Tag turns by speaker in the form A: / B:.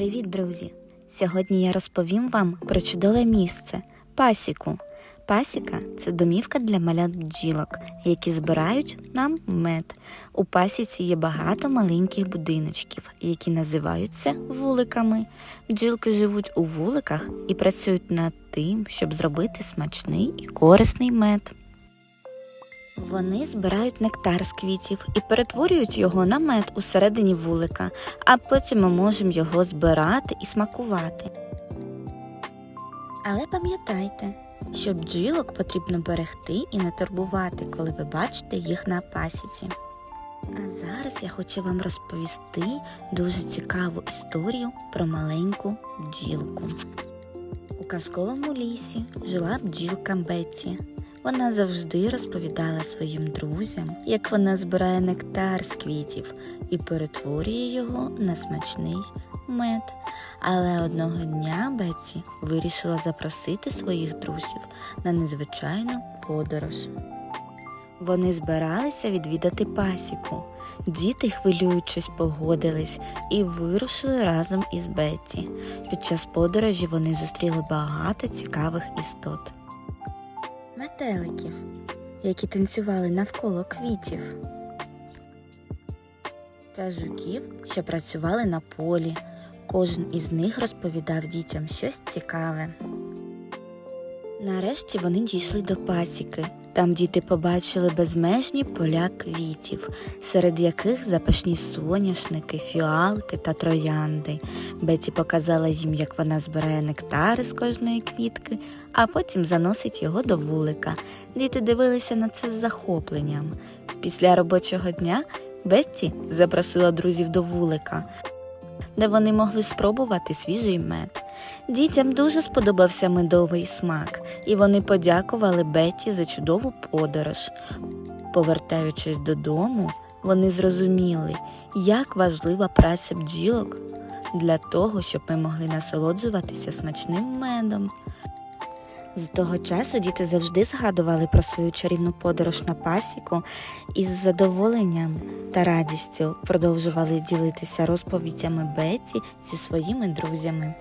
A: Привіт, друзі! Сьогодні я розповім вам про чудове місце пасіку. Пасіка це домівка для малят бджілок, які збирають нам мед. У пасіці є багато маленьких будиночків, які називаються вуликами. Бджілки живуть у вуликах і працюють над тим, щоб зробити смачний і корисний мед. Вони збирають нектар з квітів і перетворюють його на мед усередині вулика, а потім ми можемо його збирати і смакувати. Але пам'ятайте, що бджілок потрібно берегти і не турбувати, коли ви бачите їх на пасіці. А зараз я хочу вам розповісти дуже цікаву історію про маленьку бджілку. У казковому лісі жила бджілка Бетті. Вона завжди розповідала своїм друзям, як вона збирає нектар з квітів і перетворює його на смачний мед. Але одного дня Бетті вирішила запросити своїх друзів на незвичайну подорож. Вони збиралися відвідати пасіку. Діти, хвилюючись, погодились і вирушили разом із Бетті. Під час подорожі вони зустріли багато цікавих істот метеликів, які танцювали навколо квітів, та жуків, що працювали на полі. Кожен із них розповідав дітям щось цікаве. Нарешті вони дійшли до пасіки. Там діти побачили безмежні поля квітів, серед яких запашні соняшники, фіалки та троянди. Беті показала їм, як вона збирає нектари з кожної квітки, а потім заносить його до вулика. Діти дивилися на це з захопленням. Після робочого дня Бетті запросила друзів до вулика, де вони могли спробувати свіжий мед. Дітям дуже сподобався медовий смак, і вони подякували Бетті за чудову подорож. Повертаючись додому, вони зрозуміли, як важлива праця бджілок для того, щоб ми могли насолоджуватися смачним медом. З того часу діти завжди згадували про свою чарівну подорож на пасіку і з задоволенням та радістю продовжували ділитися розповідями Беті зі своїми друзями.